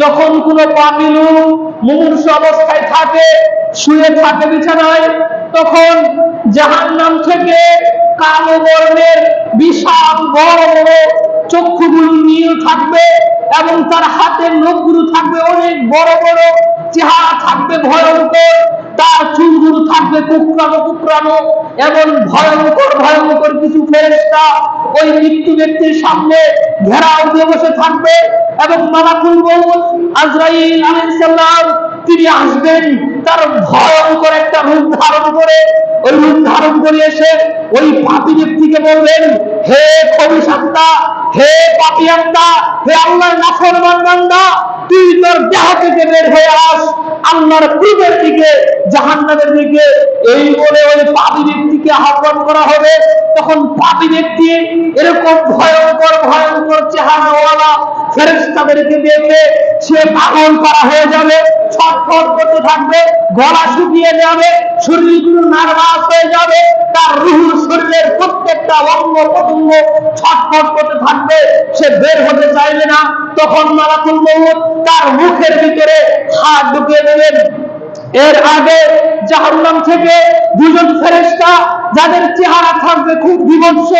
যখন কোনো পাপিলু মুমূর্ষ অবস্থায় থাকে, শুয়ে থাকে বিছানায়, তখন জাহান নাম থেকে কালো বর্ণের বিশাল বড় বড় চক্ষুগুলি নীল থাকবে এবং তার হাতের নখগুলো থাকবে অনেক বড় বড় চেহারা থাকবে ভয়ঙ্কর। তার চুলগুলো থাকবে কুকরানো কুকরানো এমন ভয়ঙ্কর ভয়ঙ্কর কিছু ফেরেশতা ওই মৃত্যু ব্যক্তির সামনে বসে থাকবে এবং আজরাইল আলাইহিস সালাম তিনি আসবেন তার ভয়ঙ্কর একটা রূপ ধারণ করে। ওই রূপ ধারণ করে এসে ওই পাপী ব্যক্তিকে বলবেন হে অভিশাপ্তা হে পাপিয়ান্তা হে আল্লাহর নাফরমান বান্দা তুই তোর দেহ থেকে বের আল্লাহর পূর্বের দিকে, জাহান্নামের দিকে, এই বলে ওই পাপী ব্যক্তিকে আহ্বান করা হবে। তখন পাপী ব্যক্তি এরকম ভয়ঙ্কর ভয়ঙ্কর চেহারাওয়ালা ফেরেস্তাদেরকে দেখে সে পাগল করা হয়ে যাবে। ছটফট করতে থাকবে, গলা শুকিয়ে যাবে, শরীরগুলো নার্ভাস হয়ে যাবে, তার রুহুর শরীরের প্রত্যেকটা অঙ্গ প্রত্যঙ্গ ছটফট করতে থাকবে, সে বের হতে চাইবে না। তখন মালাকুল মউত তার মুখের ভিতরে হাত ঢুকিয়ে দেবেন। এর আগে জাহান্নাম থেকে দুজন ফেরেশতা, যাদের চেহারা থাকবে খুব বিভৎস,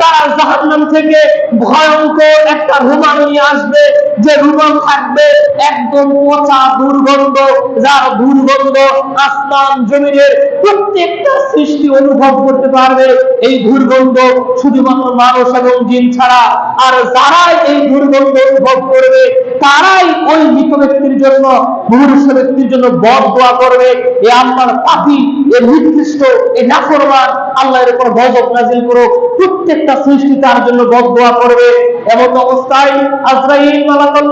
তারা জাহান্নাম থেকে ভয়ঙ্কর একটা রুমাল নিয়ে আসবে। যে রুমাল থাকবে একদম পচা দুর্গন্ধ, যার দুর্গন্ধ আসমান জমিনের প্রত্যেকটা সৃষ্টি অনুভব করতে পারবে। এই দুর্গন্ধ শুধুমাত্র মানুষ এবং জিন ছাড়া। আর যারাই এই দুর্গন্ধ অনুভব করবে, তারাই ওই মৃত ব্যক্তির জন্য, মনুষ্য ব্যক্তির জন্য বদ দোয়া করবে। এ আল্লাহর পাপি, এ নির্দিষ্ট এ নাফরমান আল্লাহর উপর গজব নাজিল করো প্রত্যেকটা সৃষ্টি তার জন্য বদ দোয়া করবে। এমন অবস্থায় আজরাইল মালাকুল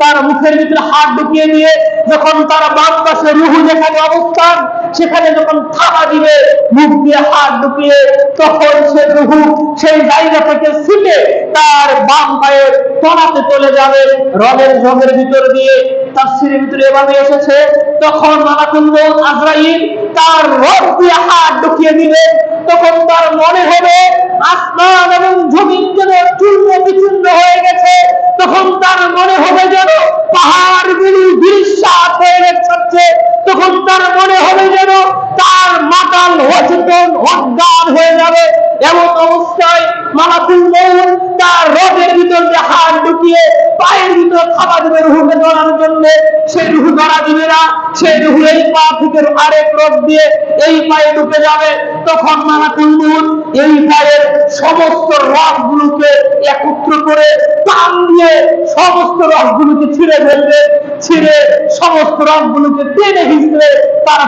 তার মুখের ভিতরে হাত ঢুকিয়ে দিয়ে যখন তার বাম পাশে রুহু যেখানে অবস্থান সেখানে যখন থাবা দিবে, মুখ দিয়ে হাত ঢুকিয়ে, তখন সে রুহু সেই জায়গা থেকে ছুটে তার বাম পায়ের তলাতে চলে যাবে। রবের জগের ভিতর দিয়ে তাফসীরের ভিতরে এভাবে এসেছে। তখন মালাকুল মউত আজরাইল তার রব দিয়ে হাত ঢুকিয়ে দিবে তখন তার মনে হবে, আসমান এবং জমিন যেন চূর্ণ বিচূর্ণ হয়ে গেছে। তখন তার মনে হবে যেন পাহাড়গুলি বিশ্বাস হয়ে যাচ্ছে তখন তার মনে হবে যেন তার মাতাল অচেতন অজ্ঞান হয়ে যাবে এমন অবস্থায় মালাকুল মউত তার রবের ভিতর দিয়ে হাত ঢুকিয়ে পায়ের ভিতর খাবার দেবে রুহুকে ধরার জন্য। সেই রুহু ধরা দিবে না সেই রুহু এই পা থেকে আরেক রোগ দিয়ে এই পায়ে ঢুকে যাবে। তখন মালাকুল মউত এই পায়ের সমস্ত রগগুলোকে একত্র করে টান দিয়ে সমস্ত রগগুলোকে ছিঁড়ে ফেলবে। ছিঁড়ে সমস্ত রগগুলোকে টেনে হিসড়ে তারা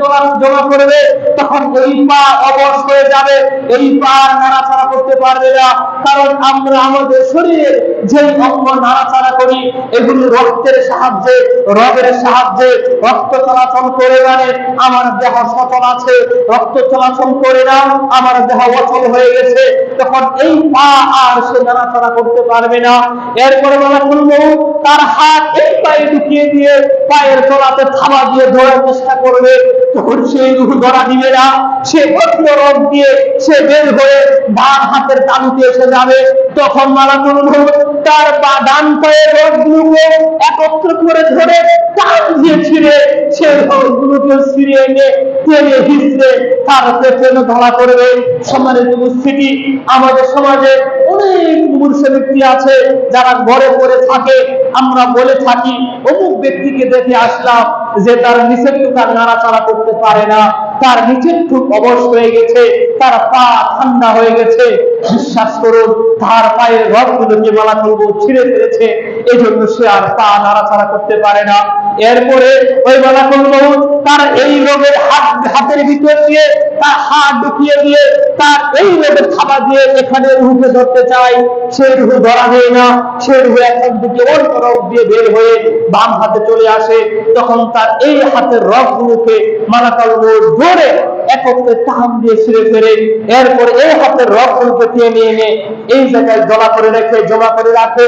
জমা জমা করবে। তখন এই পা অবশ হয়ে যাবে। এই পা নাড়াচাড়া করতে পারবে না। কারণ আমরা আমাদের শরীরে যে অঙ্গ নাড়াচাড়া করি, এগুলি রক্তের সাহায্যে রগের সাহায্যে রক্ত চলাচল করে মানে আমার দেহ সচল আছে, রক্ত চলাচল করে না আমার দেহ অচল হয়ে গেছে। তখন এই পা আর সে নাড়াচাড়া করতে পারবে না। এরপরে বলা বলব তার হাত এই পায়ে ঢুকিয়ে দিয়ে পায়ের তলাতে থাবা দিয়ে ধরার চেষ্টা করবে। তখন সেই রুহ ধরা দিবে সে অন্য রোগ দিয়ে সে বের হয়ে ডান হাতের তালুতে এসে যাবে। তখন মালা করব তার ডান পায়ের রোগগুলোকে একত্র করে ধরে টান দিয়ে ছিঁড়ে সে রোগগুলোকে ছিঁড়ে এনে টেনে হিসড়ে তার পেছনে ধরা করবে সম্মানিত উপস্থিতি, আমাদের সমাজে অনেক মূর্ষ ব্যক্তি আছে যারা ঘরে পড়ে থাকে। আমরা বলে থাকি, অমুক ব্যক্তিকে দেখে আসলাম যে তার নিচের টুকার নাড়াচাড়া করতে পারে না, তার নিচের টুক অবশ হয়ে গেছে, তার পা ঠান্ডা হয়ে গেছে। বিশ্বাস করুন, তার পায়ের রথগুলোকে মালা করব ছিঁড়ে ফেলেছে। এই জন্য সে আর পা নাড়াচাড়া করতে পারে না। এরপরে ওই মালা করব তার এই রোগের হাত, হাতের ভিতর দিয়ে তার হাত ঢুকিয়ে দিয়ে তার এই রোগের থাবা দিয়ে এখানে রুহকে ধরতে চায় সে রুহ ধরা দেয় না, সে রুহ এখন থেকে অন্য রোগ দিয়ে বের হয়ে বাম হাতে চলে আসে। তখন তার এই হাতের রগগুলোকে মালাকাল ধরে একত্রে টান দিয়ে ছিঁড়ে ফেরে এরপর এই হাতের রগগুলোকে টেনে এনে এই জায়গায় জমা করে রেখে, জমা করে রাখে।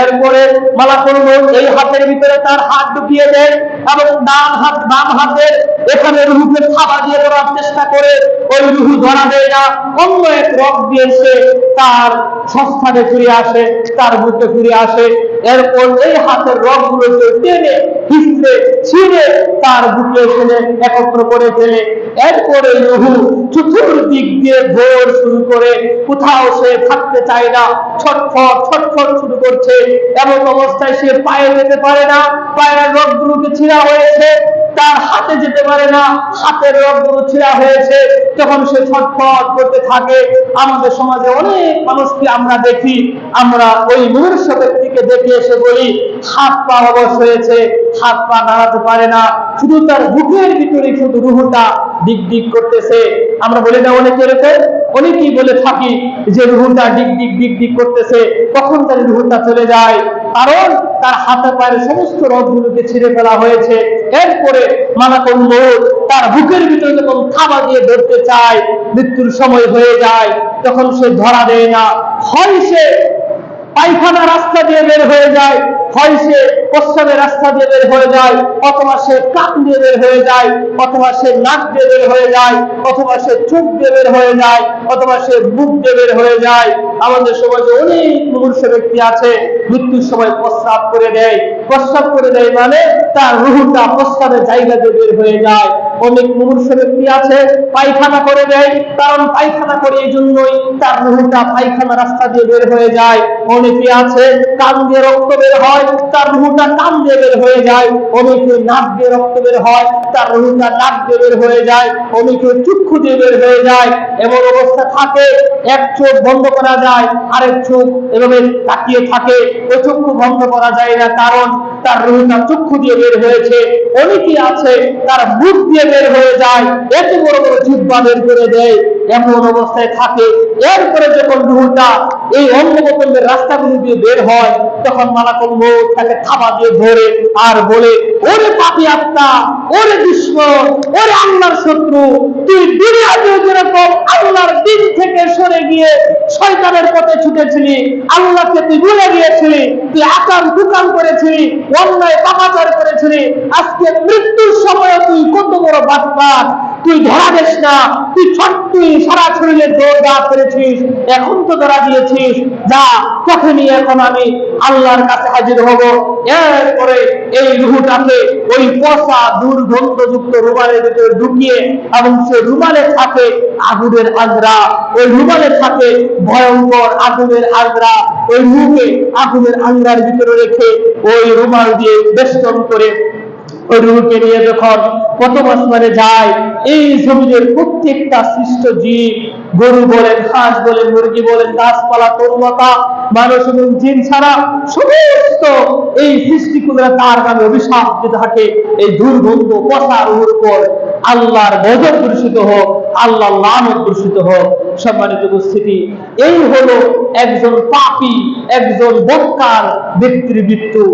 এরপরে মালাকুল এই হাতের ভিতরে তার হাত ঢুকিয়ে দেয় এবং ডান হাত, বাম হাতের এখানে রুহুকে থাবা দিয়ে ধরার চেষ্টা করে। ওই রুহু ধরা দেয় না। অন্য এক রক দিয়ে সে তার সংস্থানে ফিরে আসে, তার বুকে ফিরে আসে। এরপর এই হাতের রক গুলোকে টেনে হিসড়ে ছিঁড়ে তার বুকে ফেলে, একত্র করে ফেলে। এরপরে রুহু চতুর্দিক দিয়ে ভোর শুরু করে। কোথাও সে থাকতে চায় না। ছটফট ছটফট শুরু করছে। এমন অবস্থায় সে পায়ে যেতে পারে না। পায়ের রগগুলোকে ছিঁড়া হয়েছে। তার হাতে যেতে পারে না। হাতের রগগুলো ছিঁড়া হয়েছে। তখন সে ছটফট করতে থাকে, আমাদের সমাজে অনেক মানুষকে আমরা দেখি। আমরা ওই মুহূর্ত ব্যক্তিকে দেখে এসে বলি হাত পা অবশ হয়েছে, হাত পা দাঁড়াতে পারে না, শুধু তার বুকের ভিতরে শুধু রুহুটা দিক দিক করতেছে। আমরা বলি না অনেকে এরকম, অনেকেই বলে থাকি যে রুহুটা ডিক ডিক ডিক ডিক করতেছে, কখন তার রুহুটা চলে যায়? কারণ তার হাতে পায়ের সমস্ত রথগুলোকে ছিঁড়ে ফেলা হয়েছে। এরপরে মালাকুল মৌত তার বুকের ভিতরে যখন থাবা দিয়ে ধরতে চায়, মৃত্যুর সময় হয়ে যায়, তখন সে ধরা দেয় না। হয় সে পায়খানা রাস্তা দিয়ে বের হয়ে যায় হয় সে প্রস্রাবের রাস্তা দিয়ে বের হয়ে যায়, অথবা সে কান দিয়ে বের হয়ে যায়, অথবা সে নাক দিয়ে বের হয়ে যায়, অথবা সে চোখ দিয়ে বের হয়ে যায়, অথবা সে মুখ দিয়ে বের হয়ে যায়। আমাদের সমাজে অনেক মুমূর্ষ ব্যক্তি আছে, মৃত্যুর সময় প্রস্রাব করে দেয়। প্রস্রাব করে দেয় মানে তার রুহুটা প্রস্রাবের জায়গা দিয়ে বের হয়ে যায়। অনেক মুমূর্ষ ব্যক্তি আছে, পায়খানা করে দেয়, কারণ পায়খানা করে এই জন্যই তার রুহুটা পায়খানা রাস্তা দিয়ে বের হয়ে যায়। অনেকে আছে, কান দিয়ে রক্ত বের হয়, তার রুহুটা কান দিয়ে বের হয়ে যায়। অনেকে নাক দিয়ে রক্ত বের হয়, তার রুহুটা নাক দিয়ে বের হয়ে যায়। অনেকে চক্ষু দিয়ে বের হয়ে যায়। এমন অবস্থা থাকে, এক চোখ বন্ধ করা যায়, আরেক চোখ এভাবে তাকিয়ে থাকে। ওই চক্ষু বন্ধ করা যায় না, কারণ তার রুহুটা চক্ষু দিয়ে বের হয়েছে। অনেকে আছে, তার মুখ দিয়ে বের হয়ে যায়, এত বড় বড় জিব্বা বের করে দেয়। এমন অবস্থায় থাকে। এরপরে যখন রুহুটা এই অঙ্গপ্রত্যঙ্গের রাস্তাগুলো দিয়ে বের হয়, তখন মালাকুল মৌত তাকে থাবা দিয়ে ধরে আর বলে, ওরে পাপি আত্মা, ওরে দুশ্মন, ওরে আল্লাহর শত্রু, তুই দুনিয়াতে যেরকম আল্লাহর দিন থেকে সরে গিয়ে শয়তানের পথে ছুটেছিলি, আল্লাহকে তুই ভুলে গিয়েছিলি, তুই আকাম দোকান করেছিলি অন্যায় পাপাচার করেছিলি আজকে মৃত্যুর সময় তুই কত বড় বাটপাট তুই ধরা দেস না, তুই তুই সারা শরীরে দৌড় দা করেছিস, এখন তো ধরা দিয়েছিস। যা তোকে নিয়ে এখন আমি আল্লাহর কাছে হাজির হব। এরপরে এই রুহুটাকে ওই পচা দুর্গন্ধযুক্ত রুমালের ভিতরে ঢুকিয়ে এবং সে রুমালে থাকে আগুনের আগ্রা ওই রুমালে থাকে ভয়ঙ্কর আগুনের আগ্রা ওই রুমে আগুনের আঙ্গার ভিতরে রেখে ওই রুমাল দিয়ে বেষ্টন করে। ওই নিয়ে যখন প্রথম আসমানে যায়, এই জমিনের প্রত্যেকটা সৃষ্ট জীব, গরু বলেন, হাঁস বলেন, মুরগি বলেন, গাছপালা তরুলতা মানুষ এবং জিন ছাড়া সমস্ত এই সৃষ্টিকুলরা তার নামে অভিশাপ থাকে। এই দুর্গন্ধ রুহুর উপর আল্লাহর গজব দূষিত হোক। আল্লাহ লানত দূষিত হোক সম্মানিত উপস্থিতি এই হলো একজন পাপি একজন বক্কার ব্যক্তির মৃত্যু।